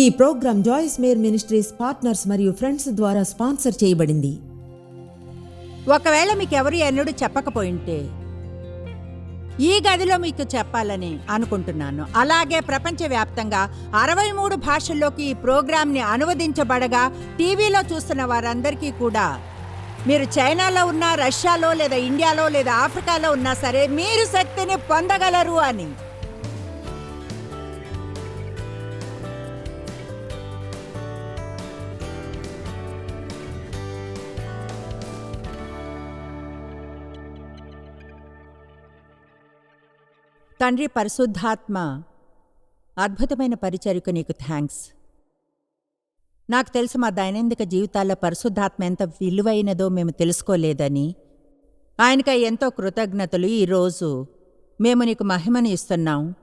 ఈ programme Joyce Meyer Ministries partners మరియు friends ద్వారా స్పాన్సర్ చేయబడింది. ఒకవేళ మీకు ఎవరు ఎన్నడూ చెప్పకపోయింటే ఈ గదిలో మీకు చెప్పాలని అనుకుంటున్నాను. అలాగే ప్రపంచవ్యాప్తంగా అరవై మూడు భాషల్లోకి ఈ ప్రోగ్రాంని అనువదించబడగా టీవీలో చూస్తున్న వారందరికీ కూడా మీరు చైనాలో ఉన్నా రష్యాలో లేదా ఇండియాలో లేదా ఆఫ్రికాలో ఉన్నా సరే మీరు శక్తిని పొందగలరు అని. తండ్రి పరిశుద్ధాత్మ అద్భుతమైన పరిచర్యకు నీకు థ్యాంక్స్ నాకు తెలుసు మా దైనందిక జీవితాల్లో పరిశుద్ధాత్మ ఎంత విలువైనదో మేము తెలుసుకోలేదని. ఆయనకై ఎంతో కృతజ్ఞతలు. ఈరోజు మేము నీకు మహిమని ఇస్తున్నాం.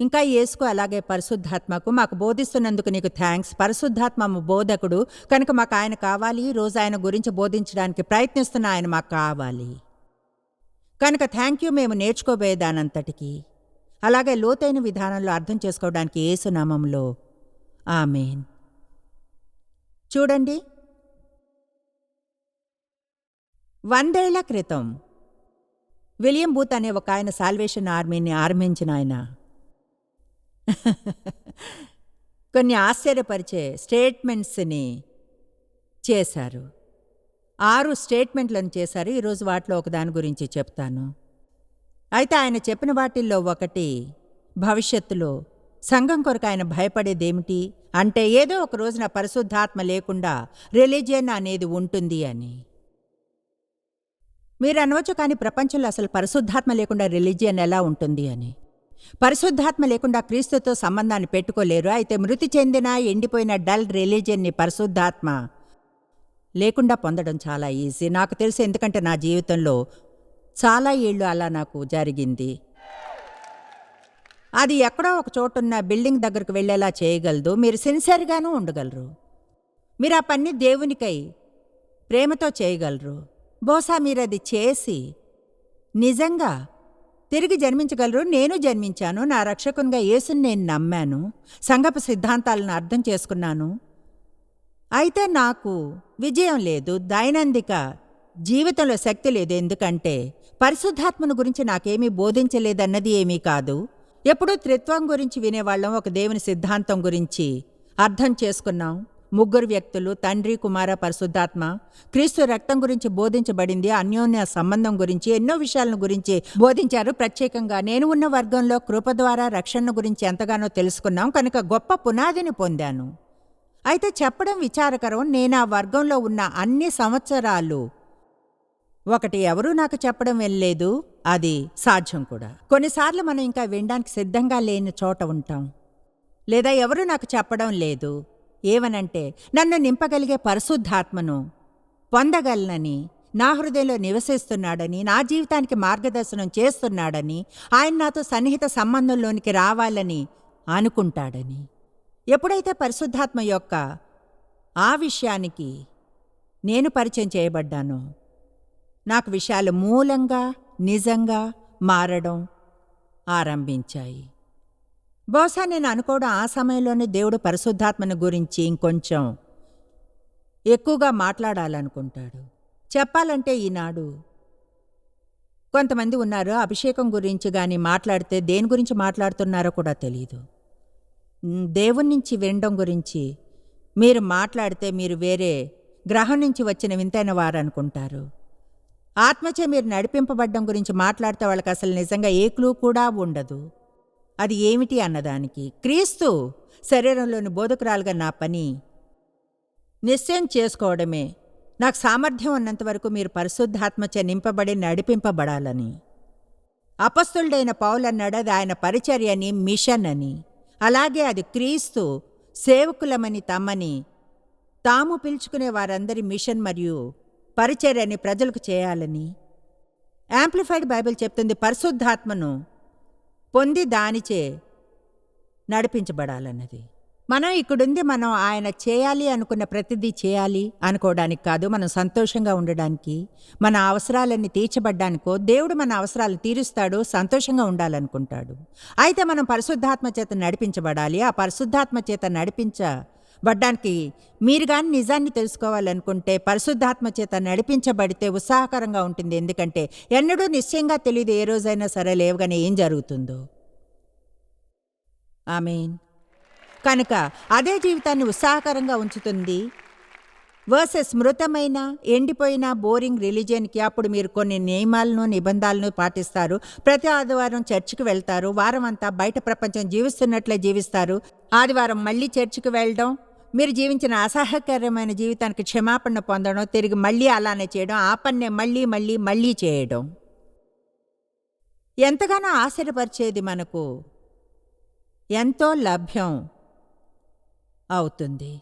ఇంకా ఏసుకో అలాగే పరిశుద్ధాత్మకు మాకు బోధిస్తున్నందుకు నీకు థ్యాంక్స్ పరిశుద్ధాత్మ బోధకుడు. కనుక మాకు ఆయన కావాలి. ఈరోజు రోజు ఆయన గురించి బోధించడానికి ప్రయత్నిస్తున్న ఆయన మాకు కావాలి. కనుక థ్యాంక్ యూ మేము నేర్చుకోబోయేదానంతటికి అలాగే లోతైన విధానంలో అర్థం చేసుకోవడానికి ఏసునామంలో ఆమెన్. చూడండి. వందేళ్ళ క్రితం విలియం బూత్ అనే ఒక ఆయన సాల్వేషన్ ఆర్మీని ఆరంభించిన ఆయన. కొన్ని ఆశ్చర్యపరిచే స్టేట్మెంట్స్ని చేశారు. ఆరు స్టేట్మెంట్లను చేశారు. ఈరోజు వాటిలో ఒకదాని గురించి చెప్తాను. అయితే ఆయన చెప్పిన వాటిల్లో ఒకటి భవిష్యత్తులో సంఘం కొరకు ఆయన భయపడేదేమిటి? అంటే ఏదో ఒక రోజున పరిశుద్ధాత్మ లేకుండా రిలీజియన్ అనేది ఉంటుంది అని. మీరు అనవచ్చు కానీ ప్రపంచంలో అసలు పరిశుద్ధాత్మ లేకుండా రిలీజియన్ ఎలా ఉంటుంది అని. పరిశుద్ధాత్మ లేకుండా క్రీస్తుతో సంబంధాన్ని పెట్టుకోలేరు. అయితే మృతి చెందిన ఎండిపోయిన డల్ రిలీజియన్ని పరిశుద్ధాత్మ లేకుండా పొందడం చాలా ఈజీ. నాకు తెలుసు ఎందుకంటే నా జీవితంలో చాలా ఏళ్ళు అలా నాకు జరిగింది. అది ఎక్కడో ఒక చోటున్న బిల్డింగ్ దగ్గరకు వెళ్ళేలా చేయగలదు. మీరు సిన్సియర్గానూ ఉండగలరు. మీరు ఆ పని దేవునికై ప్రేమతో చేయగలరు. బహుశా మీరు అది చేసి నిజంగా తిరిగి జన్మించగలరు. నేను జన్మించాను. నా రక్షకునిగా యేసుని నేను నమ్మాను. సంగప సిద్ధాంతాలను అర్థం చేసుకున్నాను. అయితే నాకు విజయం లేదు దైనందిక జీవితంలో శక్తి లేదు. ఎందుకంటే పరిశుద్ధాత్మను గురించి నాకేమీ బోధించలేదన్నది ఏమీ కాదు. ఎప్పుడూ త్రిత్వం గురించి వినేవాళ్ళం ఒక దేవుని సిద్ధాంతం గురించి అర్థం చేసుకున్నాం. ముగ్గురు వ్యక్తులు తండ్రి కుమార పరిశుద్ధాత్మ క్రీస్తు రక్తం గురించి బోధించబడింది అన్యోన్య సంబంధం గురించి ఎన్నో విషయాలను గురించి బోధించారు. ప్రత్యేకంగా నేను ఉన్న వర్గంలో కృప ద్వారా రక్షణ గురించి ఎంతగానో తెలుసుకున్నాం. కనుక గొప్ప పునాదిని పొందాను. అయితే చెప్పడం విచారకరం. నేను ఆ వర్గంలో ఉన్న అన్ని సంవత్సరాలు. ఒకటి ఎవరూ నాకు చెప్పడం వెళ్ళలేదు. అది సాధ్యం కూడా. కొన్నిసార్లు మనం ఇంకా వినడానికి సిద్ధంగా లేని చోట ఉంటాం. లేదా ఎవరూ నాకు చెప్పడం లేదు. ఏవనంటే నన్ను నింపగలిగే పరిశుద్ధాత్మను పొందగలనని నా హృదయంలో నివసిస్తున్నాడని నా జీవితానికి మార్గదర్శనం చేస్తున్నాడని ఆయన నాతో సన్నిహిత సంబంధంలోనికి రావాలని అనుకుంటాడని. ఎప్పుడైతే పరిశుద్ధాత్మ యొక్క ఆ విషయానికి నేను పరిచయం చేయబడ్డానో నాకు విషయాలు మూలంగా నిజంగా మారడం ఆరంభించాయి. బహుశా నేను అనుకోవడం ఆ సమయంలోనే దేవుడు పరిశుద్ధాత్మను గురించి ఇంకొంచెం ఎక్కువగా మాట్లాడాలనుకుంటాడు. చెప్పాలంటే ఈనాడు కొంతమంది ఉన్నారు అభిషేకం గురించి కానీ మాట్లాడితే దేని గురించి మాట్లాడుతున్నారో కూడా తెలియదు దేవుని నుంచి వినడం గురించి మీరు మాట్లాడితే మీరు వేరే గ్రహం నుంచి వచ్చిన వింతైన వారు అనుకుంటారు. ఆత్మచే మీరు నడిపింపబడ్డం గురించి మాట్లాడితే వాళ్ళకి అసలు నిజంగా ఏ క్లూ కూడా ఉండదు. అది ఏమిటి అన్నదానికి క్రీస్తు శరీరంలోని బోధకురాలుగా నా పని నిశ్చయం చేసుకోవడమే. నాకు సామర్థ్యం ఉన్నంత వరకు మీరు పరిశుద్ధాత్మచే నింపబడి నడిపింపబడాలని. అపస్తుడైన పౌలు అన్నాడు అది ఆయన పరిచర్యని మిషన్ అని. అలాగే అది క్రీస్తు సేవకులమని తమ్మని తాము పిలుచుకునే వారందరి మిషన్ మరియు పరిచర్యని ప్రజలకు చేయాలని. యాంప్లిఫైడ్ బైబిల్ చెప్తుంది పరిశుద్ధాత్మను పొంది దానిచే నడిపించబడాలన్నది. మనం ఇక్కడుంది మనం ఆయన చేయాలి అనుకున్న ప్రతిదీ చేయాలి అనుకోవడానికి కాదు మనం సంతోషంగా ఉండడానికి మన అవసరాలన్నీ తీర్చబడ్డానికో దేవుడు మన అవసరాలు తీరుస్తాడు సంతోషంగా ఉండాలనుకుంటాడు. అయితే మనం పరిశుద్ధాత్మ చేత నడిపించబడాలి. ఆ పరిశుద్ధాత్మ చేత నడిపించబడ్డానికి మీరు కానీ నిజాన్ని తెలుసుకోవాలనుకుంటే పరిశుద్ధాత్మ చేత నడిపించబడితే ఉత్సాహకరంగా ఉంటుంది. ఎందుకంటే ఎన్నడూ నిశ్చయంగా తెలియదు ఏ రోజైనా సరే లేవగానే ఏం జరుగుతుందో. ఆమెన్. కనుక అదే జీవితాన్ని ఉత్సాహకరంగా ఉంచుతుంది. వర్సెస్ మృతమైన ఎండిపోయిన బోరింగ్ రిలీజియన్కి అప్పుడు మీరు కొన్ని నియమాలను నిబంధనలను పాటిస్తారు. ప్రతి ఆదివారం చర్చికి వెళ్తారు. వారం అంతా బయట ప్రపంచం జీవిస్తున్నట్లే జీవిస్తారు. ఆదివారం మళ్ళీ చర్చికి వెళ్ళడం మీరు జీవించిన అసహ్యకరమైన జీవితానికి క్షమాపణ పొందడం తిరిగి మళ్ళీ అలానే చేయడం ఆ పన్నే మళ్ళీ మళ్ళీ మళ్ళీ చేయడం. ఎంతగానో ఆశ్చర్యపరిచేది మనకు. ఎంతో లభ్యం. అవుతుంది.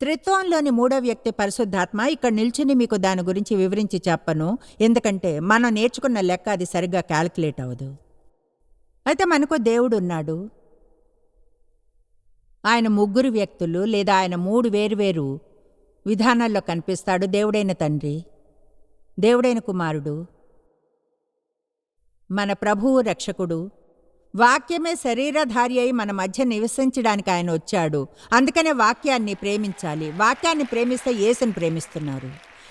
త్రిత్వంలోని మూడో వ్యక్తి పరిశుద్ధాత్మ ఇక్కడ నిల్చుని మీకు దాని గురించి వివరించి చెప్పను. ఎందుకంటే మనం నేర్చుకున్న లెక్క అది సరిగ్గా క్యాలిక్యులేట్ అవ్వదు. అయితే మనకు దేవుడు ఉన్నాడు. ఆయన ముగ్గురు వ్యక్తులు లేదా ఆయన మూడు వేరువేరు విధానాల్లో కనిపిస్తాడు. దేవుడైన తండ్రి దేవుడైన కుమారుడు మన ప్రభువు రక్షకుడు వాక్యమే శరీరధారి అయి మన మధ్య నివసించడానికి ఆయన వచ్చాడు. అందుకనే వాక్యాన్ని ప్రేమించాలి. వాక్యాన్ని ప్రేమిస్తే యేసుని ప్రేమిస్తున్నారు.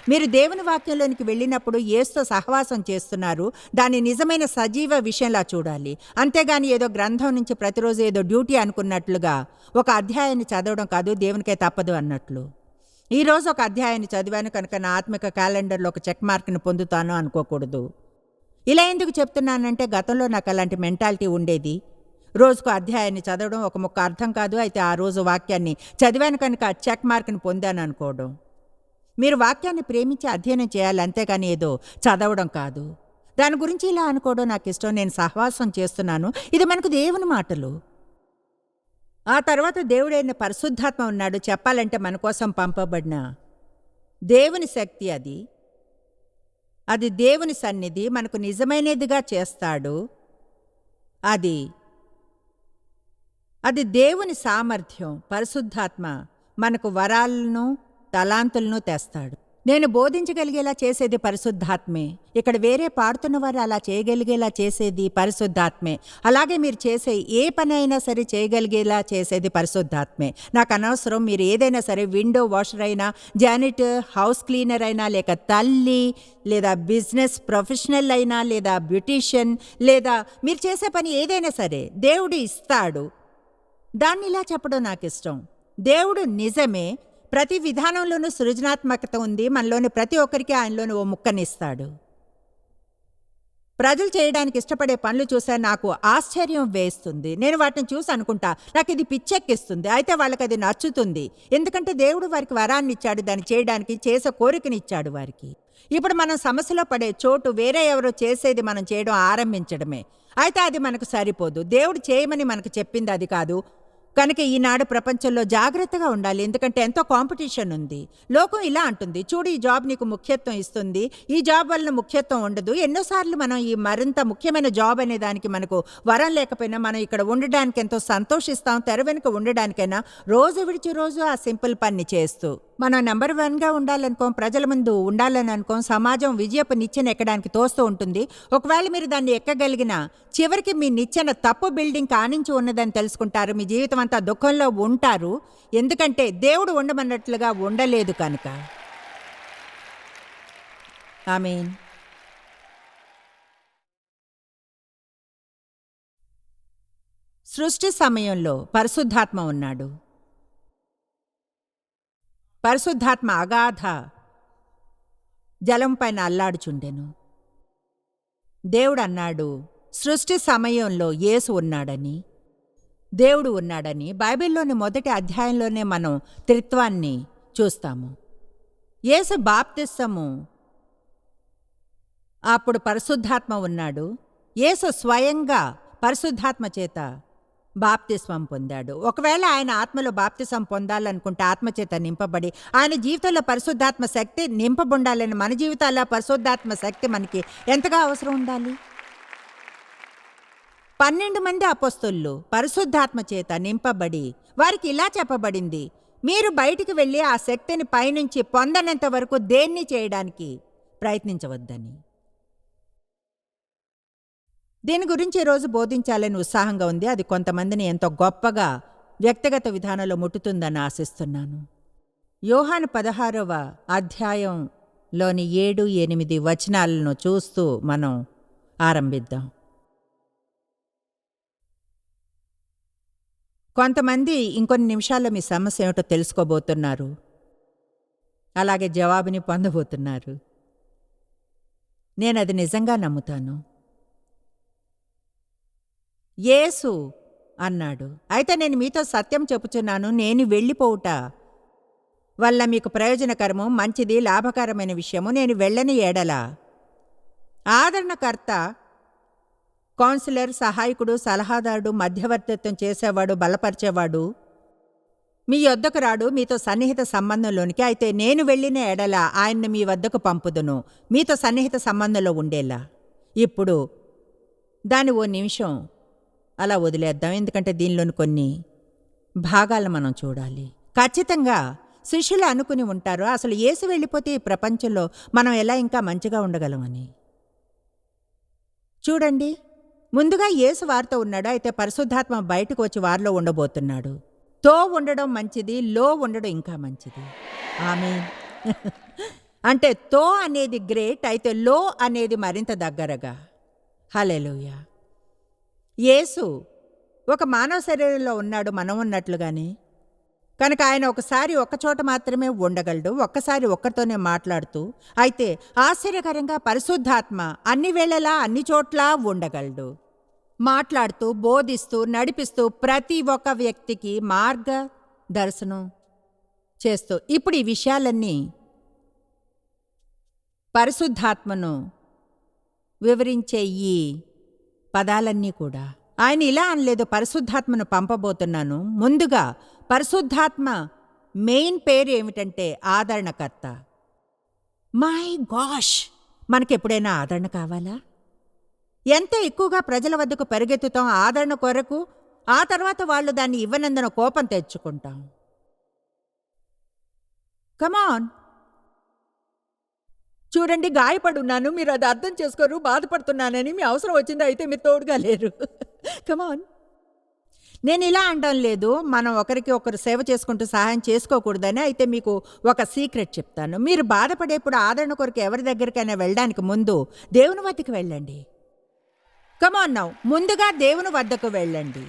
మీరు దేవుని వాక్యంలోనికి వెళ్ళినప్పుడు ఏసుతో సహవాసం చేస్తున్నారు. దాన్ని నిజమైన సజీవ విషయంలా చూడాలి. అంతేగాని ఏదో గ్రంథం నుంచి ప్రతిరోజు ఏదో డ్యూటీ అనుకున్నట్లుగా ఒక అధ్యాయాన్ని చదవడం కాదు దేవునికే తప్పదు అన్నట్లు. ఈ రోజు ఒక అధ్యాయాన్ని చదివాను కనుక నా ఆత్మిక క్యాలెండర్లో ఒక చెక్ మార్క్ని పొందుతాను అనుకోకూడదు. ఇలా ఎందుకు చెప్తున్నానంటే గతంలో నాకు అలాంటి మెంటాలిటీ ఉండేది. రోజుకు అధ్యాయాన్ని చదవడం ఒక ముక్క అర్థం కాదు. అయితే ఆ రోజు వాక్యాన్ని చదివాను కనుక చెక్ మార్క్ని పొందాను అనుకోవడం. మీరు వాక్యాన్ని ప్రేమించి అధ్యయనం చేయాలి. అంతేగాని ఏదో చదవడం కాదు. దాని గురించి ఇలా అనుకోవడం నాకు ఇష్టం. నేను సహవాసం చేస్తున్నాను. ఇది మనకు దేవుని మాటలు. ఆ తర్వాత దేవుడైన పరిశుద్ధాత్మ ఉన్నాడు. చెప్పాలంటే మన కోసం పంపబడిన దేవుని శక్తి అది. అది దేవుని సన్నిధి మనకు నిజమైనదిగా చేస్తాడు. అది అది దేవుని సామర్థ్యం పరిశుద్ధాత్మ మనకు వరాలను తలాంతులను తెస్తాడు. నేను బోధించగలిగేలా చేసేది పరిశుద్ధాత్మే. ఇక్కడ వేరే పాడుతున్న వారు అలా చేయగలిగేలా చేసేది పరిశుద్ధాత్మే. అలాగే మీరు చేసే ఏ పని అయినా సరే చేయగలిగేలా చేసేది పరిశుద్ధాత్మే. నాకు అనవసరం మీరు ఏదైనా సరే విండో వాషర్ అయినా జానిటర్ హౌస్ క్లీనర్ అయినా లేక తల్లి లేదా బిజినెస్ ప్రొఫెషనల్ అయినా లేదా బ్యూటీషియన్ లేదా మీరు చేసే పని ఏదైనా సరే దేవుడు ఇస్తాడు. దాన్ని ఇలా చెప్పడం నాకు ఇష్టం దేవుడు నిజమే ప్రతి విధానంలోనూ సృజనాత్మకత ఉంది. మనలోని ప్రతి ఒక్కరికి ఆయనలోని ఓ ముక్కనిస్తాడు. ప్రజలు చేయడానికి ఇష్టపడే పనులు చూసా నాకు ఆశ్చర్యం వేస్తుంది. నేను వాటిని చూసి అనుకుంటా నాకు ఇది పిచ్చెక్కిస్తుంది. అయితే వాళ్ళకి అది నచ్చుతుంది. ఎందుకంటే దేవుడు వారికి వరాన్ని ఇచ్చాడు. దాన్ని చేయడానికి చేసే కోరికనిచ్చాడు వారికి. ఇప్పుడు మనం సమస్యలో పడే చోటు వేరే ఎవరో చేసేది మనం చేయడం ఆరంభించడమే. అయితే అది మనకు సరిపోదు. దేవుడు చేయమని మనకు చెప్పింది అది కాదు. కనుక ఈనాడు ప్రపంచంలో జాగ్రత్తగా ఉండాలి. ఎందుకంటే ఎంతో కాంపిటీషన్ ఉంది. లోకం ఇలా అంటుంది. చూడు ఈ జాబ్ నీకు ముఖ్యత్వం ఇస్తుంది. ఈ జాబ్ వలన ముఖ్యత్వం ఉండదు. ఎన్నోసార్లు మనం ఈ మరింత ముఖ్యమైన జాబ్ అనే దానికి మనకు వరం లేకపోయినా మనం ఇక్కడ ఉండడానికి ఎంతో సంతోషిస్తాం. తెర వెనుక ఉండడానికైనా రోజు విడిచి రోజు ఆ సింపుల్ పని చేస్తూ మనం నెంబర్ వన్గా ఉండాలనుకోం ప్రజల ముందు ఉండాలని అనుకోం సమాజం విజయపు నిచ్చెన ఎక్కడానికి తోస్తూ ఉంటుంది. ఒకవేళ మీరు దాన్ని ఎక్కగలిగిన చివరికి మీ నిచ్చెన తప్పు బిల్డింగ్ కానించి ఉన్నదని తెలుసుకుంటారు. మీ జీవితం అంత దుఃఖంలో ఉంటారు. ఎందుకంటే దేవుడు ఉండమన్నట్లుగా ఉండలేదు కనుక. ఆమీన్. సృష్టి సమయంలో పరిశుద్ధాత్మ ఉన్నాడు. పరిశుద్ధాత్మ అగాధ జలం పైన అల్లాడుచుండెను. దేవుడు అన్నాడు సృష్టి సమయంలో యేసు ఉన్నాడని. దేవుడు ఉన్నాడని బైబిల్లోని మొదటి అధ్యాయంలోనే మనం త్రిత్వాన్ని చూస్తాము. యేసు బాప్తిస్తము అప్పుడు పరిశుద్ధాత్మ ఉన్నాడు. యేసు స్వయంగా పరిశుద్ధాత్మ చేత బాప్తిస్వం పొందాడు. ఒకవేళ ఆయన ఆత్మలో బాప్తిసం పొందాలనుకుంటే ఆత్మచేత నింపబడి ఆయన జీవితంలో పరిశుద్ధాత్మ శక్తి నింపబడాలని మన జీవితాల్లో పరిశుద్ధాత్మ శక్తి మనకి ఎంతగా అవసరం ఉండాలి? పన్నెండు మంది అపస్తుళ్ళు పరిశుద్ధాత్మ చేత నింపబడి వారికి ఇలా చెప్పబడింది మీరు బయటికి వెళ్ళి ఆ శక్తిని పైనుంచి పొందనంత వరకు దేన్ని చేయడానికి ప్రయత్నించవద్దని. దీని గురించి ఈరోజు బోధించాలని ఉత్సాహంగా ఉంది. అది కొంతమందిని ఎంతో గొప్పగా వ్యక్తిగత విధానంలో ముట్టుతుందని ఆశిస్తున్నాను. యోహాను పదహారవ అధ్యాయంలోని ఏడు ఎనిమిది వచనాలను చూస్తూ మనం ఆరంభిద్దాం. కొంతమంది ఇంకొన్ని నిమిషాల్లో మీ సమస్య ఏమిటో తెలుసుకోబోతున్నారు. అలాగే జవాబుని పొందబోతున్నారు. నేను అది నిజంగా నమ్ముతాను. యేసు అన్నాడు. అయితే నేను మీతో సత్యం చెప్పుచున్నాను. నేను వెళ్ళిపోవుట వల్ల మీకు ప్రయోజనకరము మంచిది లాభకరమైన విషయము. నేను వెళ్ళని ఏడల ఆదరణకర్త కౌన్సిలర్ సహాయకుడు సలహాదారుడు మధ్యవర్తిత్వం చేసేవాడు బలపరిచేవాడు మీ వద్దకు రాడు మీతో సన్నిహిత సంబంధంలోనికి. అయితే నేను వెళ్ళిన ఎడల ఆయన్ని మీ వద్దకు పంపుదును. మీతో సన్నిహిత సంబంధంలో ఉండేలా. ఇప్పుడు దాని ఓ నిమిషం అలా వదిలేద్దాం. ఎందుకంటే దీనిలోని కొన్ని భాగాలను మనం చూడాలి. ఖచ్చితంగా శిష్యులు అనుకుని ఉంటారు. అసలు ఏసు వెళ్ళిపోతే ఈ ప్రపంచంలో మనం ఎలా ఇంకా మంచిగా ఉండగలమని. చూడండి. ముందుగా యేసు వారితో ఉన్నాడు. అయితే పరిశుద్ధాత్మ బయటకు వచ్చి వారిలో ఉండబోతున్నాడు. తో ఉండడం మంచిది లో ఉండడం ఇంకా మంచిది. ఆమె అంటే తో అనేది గ్రేట్ అయితే లో అనేది మరింత దగ్గరగా. హలెలుయ యేసు ఒక మానవ శరీరంలో ఉన్నాడు మనం ఉన్నట్లుగానే. కనుక ఆయన ఒకసారి ఒక్కచోట మాత్రమే ఉండగలడు ఒక్కసారి ఒక్కరితోనే మాట్లాడుతూ అయితే ఆశ్చర్యకరంగా పరిశుద్ధాత్మ అన్ని వేళలా అన్ని చోట్ల ఉండగలడు. మాట్లాడుతూ బోధిస్తూ నడిపిస్తూ ప్రతి ఒక్క వ్యక్తికి మార్గ దర్శనం చేస్తూ ఇప్పుడు ఈ విషయాలన్నీ పరిశుద్ధాత్మను వివరించే ఈ పదాలన్నీ కూడా. ఆయన ఇలా అనలేదు పరిశుద్ధాత్మను పంపబోతున్నాను. ముందుగా పరిశుద్ధాత్మ మెయిన్ పేరు ఏమిటంటే ఆదరణకర్త. My gosh! మనకెప్పుడైనా ఆదరణ కావాలా? ఎంత ఎక్కువగా ప్రజల వద్దకు పరిగెత్తుతాం ఆదరణ కొరకు ఆ తర్వాత వాళ్ళు దాన్ని ఇవ్వనందున కోపం తెచ్చుకుంటాం. కమాన్ చూడండి గాయపడున్నాను. మీరు అది అర్థం చేసుకోరు బాధపడుతున్నానని మీ అవసరం వచ్చింది అయితే మీరు తోడుగా లేరు. కమాన్ నేను ఇలా అనడం లేదు. మనం ఒకరికి ఒకరు సేవ చేసుకుంటూ సహాయం చేసుకోకూడదని అయితే మీకు ఒక సీక్రెట్ చెప్తాను. మీరు బాధపడేప్పుడు ఆదరణ కొరకు ఎవరి దగ్గరికైనా వెళ్ళడానికి ముందు దేవుని వద్దకు వెళ్ళండి. కమాన్ నౌ ముందుగా దేవుని వద్దకు వెళ్ళండి.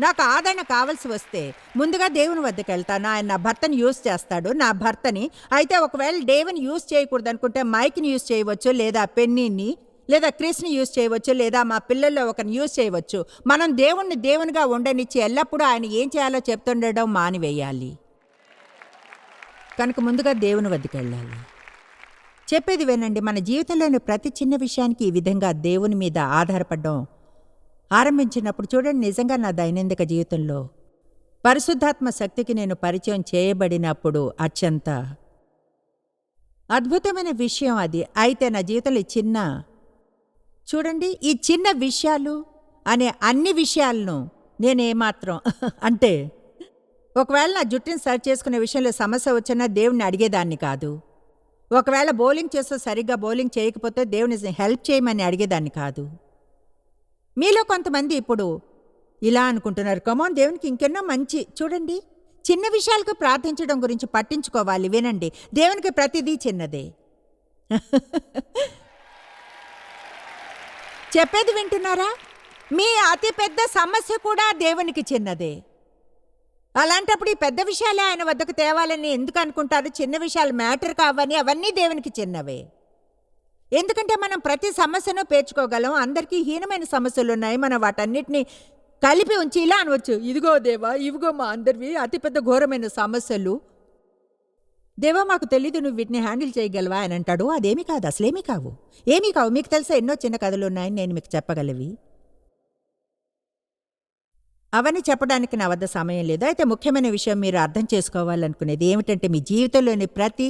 నాకు ఆదరణ కావలసి వస్తే ముందుగా దేవుని వద్దకు వెళ్తాను. ఆయన నా భర్తని యూజ్ చేస్తాడు. నా భర్తని అయితే ఒకవేళ దేవుని యూజ్ చేయకూడదు అనుకుంటే మైక్ని యూజ్ చేయవచ్చు లేదా పెన్నీని లేదా క్రిస్ని యూజ్ చేయవచ్చు లేదా మా పిల్లల్లో ఒకరిని యూజ్ చేయవచ్చు. మనం దేవుణ్ణి దేవునిగా ఉండనిచ్చి ఎల్లప్పుడూ ఆయన ఏం చేయాలో చెప్తుండడం మానివేయాలి. కనుక ముందుగా దేవుని వద్దకు వెళ్ళాలి. చెప్పేది వినండి మన జీవితంలోని ప్రతి చిన్న విషయానికి ఈ విధంగా దేవుని మీద ఆధారపడడం ఆరంభించినప్పుడు చూడండి నిజంగా నా దైనందిక జీవితంలో పరిశుద్ధాత్మ శక్తికి నేను పరిచయం చేయబడినప్పుడు అత్యంత అద్భుతమైన విషయం అది. అయితే నా జీవితంలో ఈ చిన్న చూడండి ఈ చిన్న విషయాలు అనే అన్ని విషయాలను నేనేమాత్రం అంటే ఒకవేళ నా జుట్టుని సరి చేసుకునే విషయంలో సమస్య వచ్చినా దేవుణ్ణి అడిగేదాన్ని కాదు. ఒకవేళ బౌలింగ్ చేస్తే సరిగ్గా బౌలింగ్ చేయకపోతే దేవుని హెల్ప్ చేయమని అడిగేదాన్ని కాదు. మీలో కొంతమంది ఇప్పుడు ఇలా అనుకుంటున్నారు కమోన్ దేవునికి ఇంకెన్నో మంచి చూడండి చిన్న విషయాలకు ప్రార్థించడం గురించి పట్టించుకోవాలి వినండి దేవునికి ప్రతిదీ చిన్నదే. చెప్పేది వింటున్నారా? మీ అతి పెద్ద సమస్య కూడా దేవునికి చిన్నదే. అలాంటప్పుడు ఈ పెద్ద విషయాలే ఆయన వద్దకు తేవాలని ఎందుకు అనుకుంటారు? చిన్న విషయాలు మ్యాటర్ కావని అవన్నీ దేవునికి చిన్నవే. ఎందుకంటే మనం ప్రతి సమస్యను పేర్చుకోగలం. అందరికీ హీనమైన సమస్యలు ఉన్నాయి. మనం వాటన్నిటిని కలిపి ఉంచి ఇలా అనవచ్చు. ఇదిగో దేవా ఇవిగో మా అందరివి అతిపెద్ద ఘోరమైన సమస్యలు. దేవా మాకు తెలీదు నువ్వు వీటిని హ్యాండిల్ చేయగలవా అని అంటాడు. అదేమీ కాదు అసలేమీ కావు. ఏమీ కావు. మీకు తెలుసా ఎన్నో చిన్న కథలు ఉన్నాయని నేను మీకు చెప్పగలవి. అవన్నీ చెప్పడానికి నా వద్ద సమయం లేదు. అయితే ముఖ్యమైన విషయం మీరు అర్థం చేసుకోవాలనుకునేది ఏమిటంటే మీ జీవితంలోని ప్రతి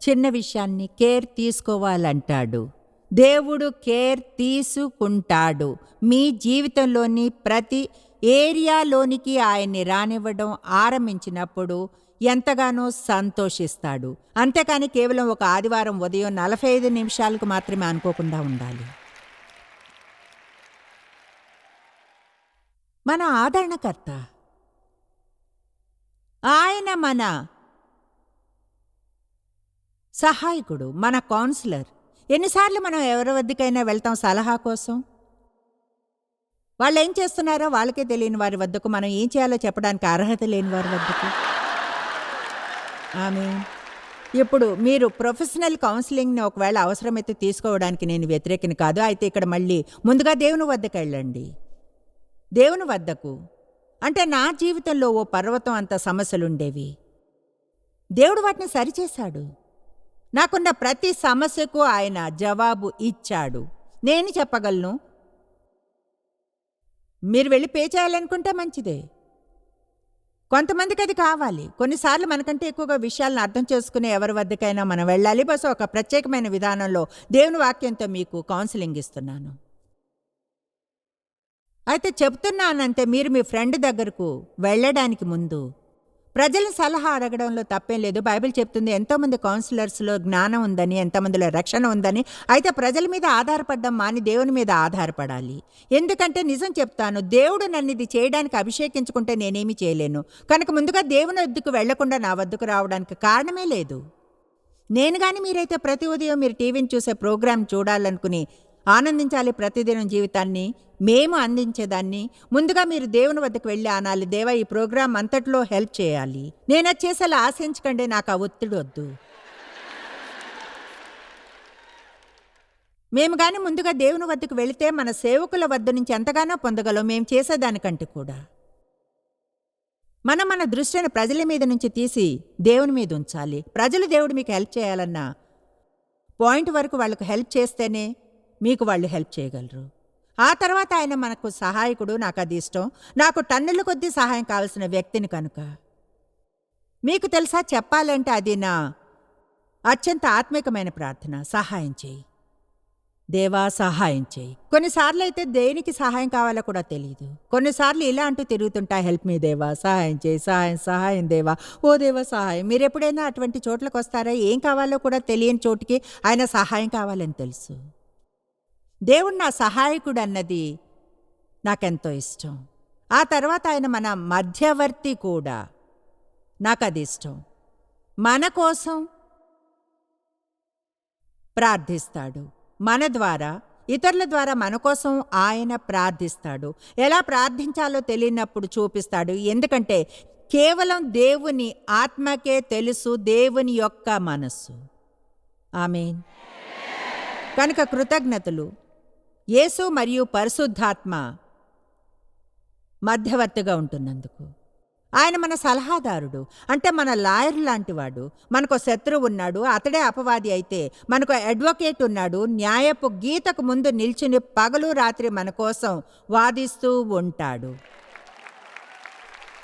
చిన్న విషయాన్ని కేర్ తీసుకోవాలంటాడు. దేవుడు కేర్ తీసుకుంటాడు. మీ జీవితంలోని ప్రతి ఏరియాలోనికి ఆయన్ని రానివ్వడం ఆరంభించినప్పుడు ఎంతగానో సంతోషిస్తాడు. అంతేకాని కేవలం ఒక ఆదివారం ఉదయం నలభై ఐదు నిమిషాలకు మాత్రమే అనుకోకుండా ఉండాలి. మన ఆదరణకర్త. ఆయన మన సహాయకుడు మన కౌన్సిలర్. ఎన్నిసార్లు మనం ఎవరి వద్దకైనా వెళ్తాం సలహా కోసం? వాళ్ళు ఏం చేస్తున్నారో వాళ్ళకే తెలియని వారి వద్దకు మనం ఏం చేయాలో చెప్పడానికి అర్హత లేని వారి వద్దకు. ఆమె ఇప్పుడు మీరు ప్రొఫెషనల్ కౌన్సిలింగ్ని ఒకవేళ అవసరమైతే తీసుకోవడానికి నేను వ్యతిరేకిని కాదు. అయితే ఇక్కడ మళ్ళీ ముందుగా దేవుని వద్దకు వెళ్ళండి దేవుని వద్దకు. అంటే నా జీవితంలో ఓ పర్వతం అంత సమస్యలుండేవి. దేవుడు వాటిని సరిచేశాడు. నాకున్న ప్రతి సమస్యకు ఆయన జవాబు ఇచ్చాడు. నేను చెప్పగలను? మీరు వెళ్ళి పే చేయాలనుకుంటే మంచిదే. కొంతమందికి అది కావాలి. కొన్నిసార్లు మనకంటే ఎక్కువగా విషయాలను అర్థం చేసుకునే ఎవరి వద్దకైనా మనం వెళ్ళాలి. బస్ ఒక ప్రత్యేకమైన విధానంలో దేవుని వాక్యంతో మీకు కౌన్సిలింగ్ ఇస్తున్నాను. అయితే చెప్తున్నానంటే మీరు మీ ఫ్రెండ్ దగ్గరకు వెళ్ళడానికి ముందు. ప్రజల సలహా అడగడంలో తప్పేం లేదు. బైబిల్ చెప్తుంది ఎంతోమంది కౌన్సిలర్స్లో జ్ఞానం ఉందని ఎంతమందిలో రక్షణ ఉందని అయితే ప్రజల మీద ఆధారపడడం మాని దేవుని మీద ఆధారపడాలి. ఎందుకంటే నిజం చెప్తాను దేవుడు నన్ను ఇది చేయడానికి అభిషేకించుకుంటే నేనేమి చేయలేను. కనుక ముందుగా దేవుని వద్దకు వెళ్ళకుండా నా వద్దకు రావడానికి కారణమే లేదు. నేను కానీ మీరైతే ప్రతి ఉదయం మీరు టీవీని చూసే ప్రోగ్రాం చూడాలనుకుని ఆనందించాలి ప్రతిదినం జీవితాన్ని. మేము అందించేదాన్ని. ముందుగా మీరు దేవుని వద్దకు వెళ్ళి అనాలి. దేవా ఈ ప్రోగ్రాం అంతట్లో హెల్ప్ చేయాలి. నేను అది చేసేలా ఆశించకండి నాకు ఆ ఒత్తిడి వద్దు. మేము కానీ ముందుగా దేవుని వద్దకు వెళితే మన సేవకుల వద్ద నుంచి ఎంతగానో పొందగలం. మేము చేసేదానికంటే కూడా. మనం మన దృష్టిని ప్రజల మీద నుంచి తీసి దేవుని మీద ఉంచాలి. ప్రజలు దేవుడు మీకు హెల్ప్ చేయాలన్నా పాయింట్ వరకు వాళ్ళకు హెల్ప్ చేస్తేనే మీకు వాళ్ళు హెల్ప్ చేయగలరు. ఆ తర్వాత ఆయన మనకు సహాయకుడు నాకు అది ఇష్టం. నాకు టన్నుల కొద్దీ సహాయం కావాల్సిన వ్యక్తిని కనుక. మీకు తెలుసా చెప్పాలంటే అది నా అత్యంత ఆత్మికమైన ప్రార్థన. సహాయం చేయి. దేవా సహాయం చేయి. కొన్నిసార్లు అయితే దేనికి సహాయం కావాలో కూడా తెలియదు కొన్నిసార్లు ఇలా అంటూ తిరుగుతుంటా హెల్ప్ మీ దేవా సహాయం చేయి సహాయం సహాయం దేవా. ఓ దేవా సహాయం. మీరు ఎప్పుడైనా అటువంటి చోట్లకు వస్తారా? ఏం కావాలో కూడా తెలియని చోటికి ఆయన సహాయం కావాలని తెలుసు. దేవుడు నా సహాయకుడు అన్నది నాకెంతో ఇష్టం. ఆ తర్వాత ఆయన మన మధ్యవర్తి కూడా నాకు అది ఇష్టం. మన కోసం ప్రార్థిస్తాడు. మన ద్వారా ఇతరుల ద్వారా మన కోసం ఆయన ప్రార్థిస్తాడు. ఎలా ప్రార్థించాలో తెలియనప్పుడు చూపిస్తాడు. ఎందుకంటే కేవలం దేవుని ఆత్మకే తెలుసు దేవుని యొక్క మనస్సు. ఆమె కనుక కృతజ్ఞతలు. యేసు మరియు పరిశుద్ధాత్మ మధ్యవర్తిగా ఉంటున్నందుకు. ఆయన మన సలహాదారుడు అంటే మన లాయర్ లాంటివాడు మనకు శత్రువు ఉన్నాడు అతడే అపవాది అయితే మనకు అడ్వకేట్ ఉన్నాడు న్యాయపు గీతకు ముందు నిల్చుని పగలు రాత్రి మన కోసం వాదిస్తూ ఉంటాడు.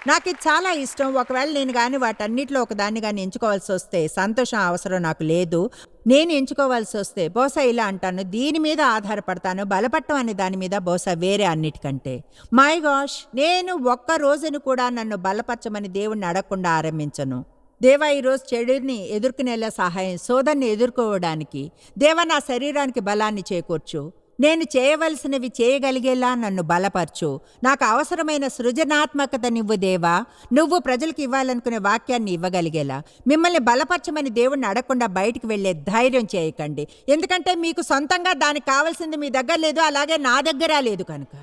నాకు ఇది చాలా ఇష్టం. ఒకవేళ నేను కానీ వాటన్నిటిలో ఒకదాన్ని కానీ ఎంచుకోవాల్సి వస్తే సంతోషం అవసరం నాకు లేదు. నేను ఎంచుకోవాల్సి వస్తే బహుశా ఇలా అంటాను దీని మీద ఆధారపడతాను బలపట్టం అనే దాని మీద బహుశా వేరే అన్నిటికంటే. మై గాష్ నేను ఒక్క రోజును కూడా నన్ను బలపరచమని దేవుణ్ణి అడగకుండా ఆరంభించను. దేవా ఈరోజు చెడుని ఎదుర్కొనేలా సహాయం సోదరిని ఎదుర్కోవడానికి దేవా నా శరీరానికి బలాన్ని చేకూర్చు. నేను చేయవలసినవి చేయగలిగేలా నన్ను బలపరచు. నాకు అవసరమైన సృజనాత్మకతనివ్వు దేవా. నువ్వు ప్రజలకు ఇవ్వాలనుకునే వాక్యాన్ని ఇవ్వగలిగేలా. మిమ్మల్ని బలపరచమని దేవుణ్ణి అడగకుండా బయటికి వెళ్ళే ధైర్యం చేయకండి. ఎందుకంటే మీకు సొంతంగా దానికి కావాల్సింది మీ దగ్గర లేదు అలాగే నా దగ్గర లేదు కనుక.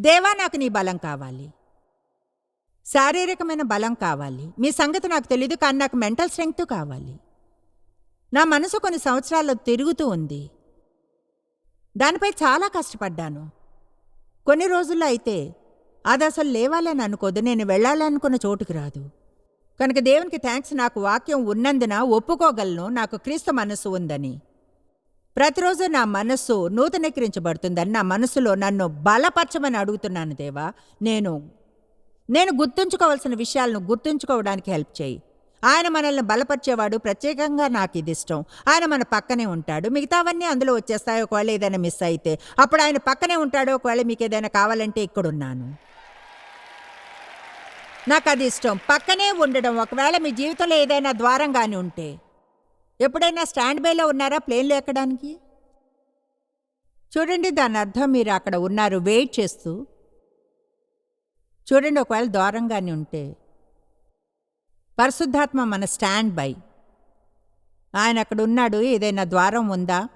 దేవా నాకు నీ బలం కావాలి. శారీరకమైన బలం కావాలి. మీ సంగతి నాకు తెలీదు కానీ నాకు మెంటల్ స్ట్రెంగ్త్ కావాలి. నా మనసు కొన్ని సంవత్సరాల్లో తిరుగుతూ ఉంది. దానిపై చాలా కష్టపడ్డాను. కొన్ని రోజుల్లో అయితే అది అసలు లేవాలని అనుకోదు. నేను వెళ్ళాలనుకున్న చోటుకి రాదు. కనుక దేవునికి థ్యాంక్స్ నాకు వాక్యం ఉన్నందున ఒప్పుకోగలను. నాకు క్రీస్తు మనస్సు ఉందని. ప్రతిరోజు నా మనస్సు నూతనీకరించబడుతుందని నా మనసులో నన్ను బలపరచమని అడుగుతున్నాను దేవా. నేను నేను గుర్తుంచుకోవాల్సిన విషయాలను గుర్తుంచుకోవడానికి హెల్ప్ చేయి. ఆయన మనల్ని బలపరిచేవాడు ప్రత్యేకంగా నాకు ఇది ఇష్టం. ఆయన మన పక్కనే ఉంటాడు. మిగతావన్నీ అందులో వచ్చేస్తాయి. ఒకవేళ ఏదైనా మిస్ అయితే. అప్పుడు ఆయన పక్కనే ఉంటాడు. ఒకవేళ మీకు ఏదైనా కావాలంటే ఇక్కడున్నాను. నాకు అది ఇష్టం. పక్కనే ఉండడం. ఒకవేళ మీ జీవితంలో ఏదైనా ద్వారం కానీ ఉంటే. ఎప్పుడైనా స్టాండ్ బైలో ఉన్నారా? ప్లేన్లో ఎక్కడానికి? చూడండి దాని అర్థం మీరు అక్కడ ఉన్నారు. వెయిట్ చేస్తూ. చూడండి ఒకవేళ ద్వారంగానే ఉంటే. పరిశుద్ధాత్మ మన స్టాండ్ బై. ఆయన అక్కడ ఉన్నాడు ఏదైనా ద్వారం ఉందా?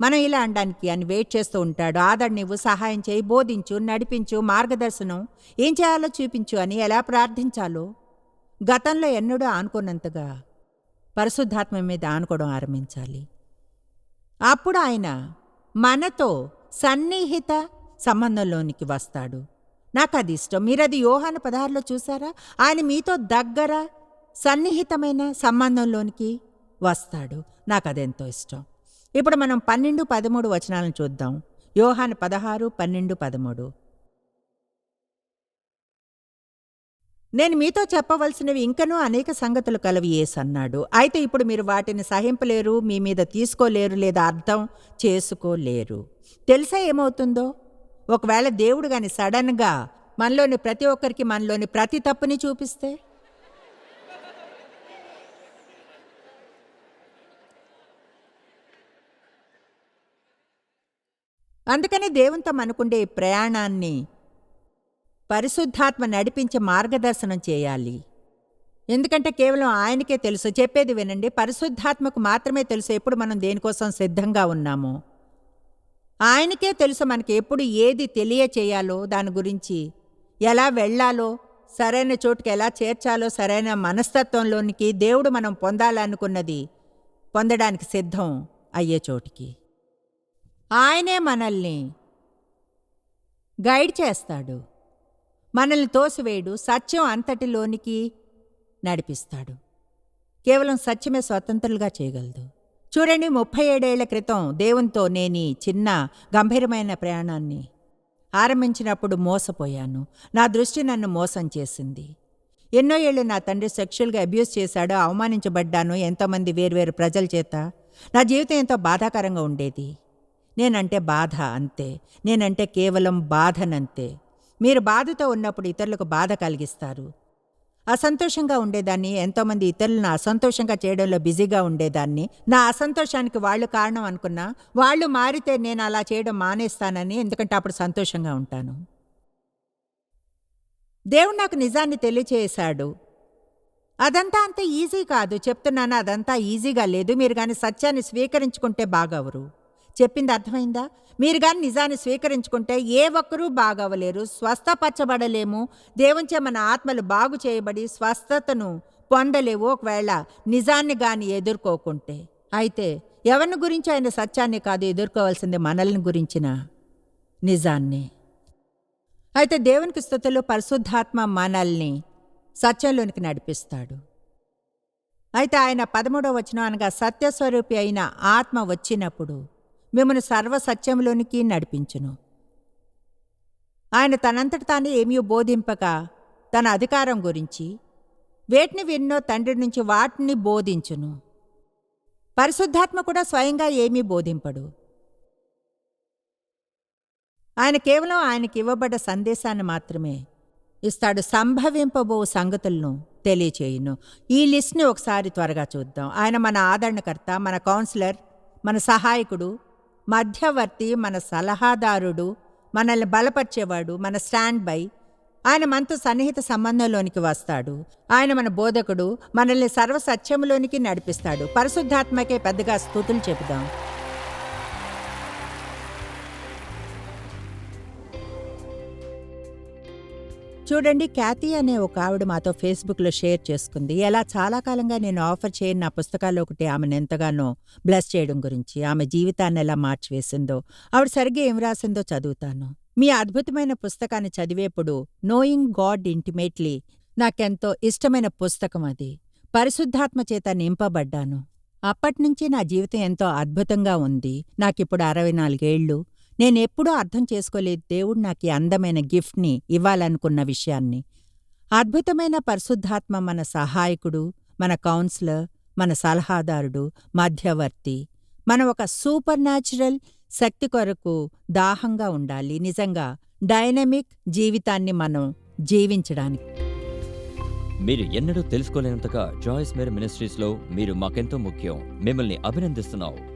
మనం ఇలా అనడానికి అని వెయిట్ చేస్తూ ఉంటాడు. ఆదరణ నీవు సహాయం చేయి బోధించు నడిపించు మార్గదర్శనం. ఏం చేయాలో చూపించు అని ఎలా ప్రార్థించాలో గతంలో ఎన్నడూ ఆనుకున్నంతగా పరిశుద్ధాత్మ మీద ఆనుకోవడం ఆరంభించాలి. అప్పుడు ఆయన మనతో సన్నిహిత సంబంధంలోనికి వస్తాడు. నాకు అది ఇష్టం. మీరు అది యోహాన పదహారులో చూసారా? ఆయన మీతో దగ్గర సన్నిహితమైన సంబంధంలోనికి వస్తాడు. నాకు అదెంతో ఇష్టం. ఇప్పుడు మనం పన్నెండు పదమూడు వచనాలను చూద్దాం. యోహాన పదహారు పన్నెండు పదమూడు. నేను మీతో చెప్పవలసినవి ఇంకనూ అనేక సంగతులు కలవి యేసు అన్నాడు. అయితే ఇప్పుడు మీరు వాటిని సహింపలేరు మీ మీద తీసుకోలేరు లేదా అర్థం చేసుకోలేరు. తెలుసా ఏమవుతుందో? ఒకవేళ దేవుడు గాని సడన్గా మనలోని ప్రతి ఒక్కరికి మనలోని ప్రతి తప్పుని చూపిస్తే? అందుకని దేవునితో మనకుండే ఈ ప్రయాణాన్ని పరిశుద్ధాత్మ నడిపించే మార్గదర్శనం చేయాలి. ఎందుకంటే కేవలం ఆయనకే తెలుసు. చెప్పేది వినండి. పరిశుద్ధాత్మకు మాత్రమే తెలుసు ఎప్పుడు మనం దేనికోసం సిద్ధంగా ఉన్నామో. ఆయనకే తెలుసు మనకి ఎప్పుడు ఏది తెలియచేయాలో దాని గురించి. ఎలా వెళ్ళాలో సరైన చోటుకి ఎలా చేర్చాలో సరైన మనస్తత్వంలోనికి దేవుడు మనం పొందాలనుకున్నది పొందడానికి సిద్ధం అయ్యే చోటికి. ఆయనే మనల్ని గైడ్ చేస్తాడు. మనల్ని తోసివేయడు సత్యం అంతటిలోనికి నడిపిస్తాడు. కేవలం సత్యమే స్వతంత్రులుగా చేయగలదు. చూడండి ముప్పై ఏడేళ్ళ క్రితం దేవునితో నేని చిన్న గంభీరమైన ప్రయాణాన్ని ఆరంభించినప్పుడు మోసపోయాను. నా దృష్టి నన్ను మోసం చేసింది. ఎన్నో ఏళ్ళు నా తండ్రి సెక్షువల్గా అబ్యూస్ చేశాడు అవమానించబడ్డాను ఎంతోమంది వేర్వేరు ప్రజల చేత. నా జీవితం ఎంతో బాధాకరంగా ఉండేది. నేనంటే బాధ అంతే. నేనంటే కేవలం బాధనంతే. మీరు బాధతో ఉన్నప్పుడు ఇతరులకు బాధ కలిగిస్తారు. అసంతోషంగా ఉండేదాన్ని ఎంతోమంది ఇతరులను అసంతోషంగా చేయడంలో బిజీగా ఉండేదాన్ని. నా అసంతోషానికి వాళ్ళు కారణం అనుకున్నా వాళ్ళు మారితే నేను అలా చేయడం మానేస్తానని ఎందుకంటే అప్పుడు సంతోషంగా ఉంటాను. దేవుడు నాకు నిజాన్ని తెలియచేశాడు. అదంతా అంత ఈజీ కాదు. చెప్తున్నాను అదంతా ఈజీగా లేదు. మీరు కానీ సత్యాన్ని స్వీకరించుకుంటే బాగవరు. చెప్పింది అర్థమైందా? మీరు కానీ నిజాన్ని స్వీకరించుకుంటే ఏ ఒక్కరూ బాగవలేరు స్వస్థపరచబడలేము. దేవుంచే మన ఆత్మలు బాగు చేయబడి స్వస్థతను పొందలేవు ఒకవేళ నిజాన్ని గాని ఎదుర్కోకుంటే. అయితే ఎవరిని గురించి ఆయన సత్యాన్ని కాదు ఎదుర్కోవాల్సింది మనల్ని గురించిన నిజాన్ని. అయితే దేవునికి స్థుతులు పరిశుద్ధాత్మ మనల్ని సత్యంలోనికి నడిపిస్తాడు. అయితే ఆయన పదమూడవ వచనం అనగా సత్యస్వరూపి అయిన ఆత్మ వచ్చినప్పుడు మిమ్మల్ని సర్వసత్యంలోనికి నడిపించును. ఆయన తనంతట తానే ఏమీ బోధింపక తన అధికారం గురించి వేటిని విన్నో తండ్రి నుంచి వాటిని బోధించును. పరిశుద్ధాత్మ కూడా స్వయంగా ఏమీ బోధింపడు. ఆయన కేవలం ఆయనకి ఇవ్వబడ్డ సందేశాన్ని మాత్రమే ఇస్తాడు. సంభవింపబో సంగతులను తెలియచేయును. ఈ లిస్ట్ని ఒకసారి త్వరగా చూద్దాం. ఆయన మన ఆదరణకర్త మన కౌన్సిలర్ మన సహాయకుడు మధ్యవర్తి మన సలహాదారుడు మనల్ని బలపరిచేవాడు మన స్టాండ్ బై. ఆయన మనతో సన్నిహిత సంబంధంలోనికి వస్తాడు. ఆయన మన బోధకుడు మనల్ని సర్వసత్యంలోనికి నడిపిస్తాడు. పరిశుద్ధాత్మకే పెద్దగా స్థుతులు చెబుదాం. చూడండి క్యాతి అనే ఒక ఆవిడ మాతో ఫేస్బుక్లో షేర్ చేసుకుంది. ఎలా? చాలా కాలంగా నేను ఆఫర్ చేయని నా పుస్తకాల్లో ఒకటి ఆమెను ఎంతగానో బ్లెస్ చేయడం గురించి ఆమె జీవితాన్ని ఎలా మార్చివేసిందో ఆవిడ సరిగ్గా ఏం రాసిందో చదువుతాను. మీ అద్భుతమైన పుస్తకాన్ని చదివేప్పుడు నోయింగ్ గాడ్ ఇంటిమేట్లీ నాకెంతో ఇష్టమైన పుస్తకం అది. పరిశుద్ధాత్మ చేత నింపబడ్డాను. అప్పట్నుంచి నా జీవితం ఎంతో అద్భుతంగా ఉంది. నాకిప్పుడు అరవై నాలుగేళ్ళు నేనెప్పుడూ అర్థం చేసుకోలేదు దేవుడు నాకు ఈ అందమైన గిఫ్ట్ని ఇవ్వాలనుకున్న విషయాన్ని. అద్భుతమైన పరిశుద్ధాత్మ మన సహాయకుడు మన కౌన్సిలర్ మన సలహాదారుడు మధ్యవర్తి. మన ఒక సూపర్ న్యాచురల్ శక్తి కొరకు దాహంగా ఉండాలి. నిజంగా డైనమిక్ జీవితాన్ని మనం జీవించడానికి. మీరు ఎన్నడూ తెలుసుకోలేనంతగా జాయిస్ మేర్ మినిస్ట్రీస్లో మీరు మాకెంతో ముఖ్యం. మిమ్మల్ని అభినందిస్తున్నావు.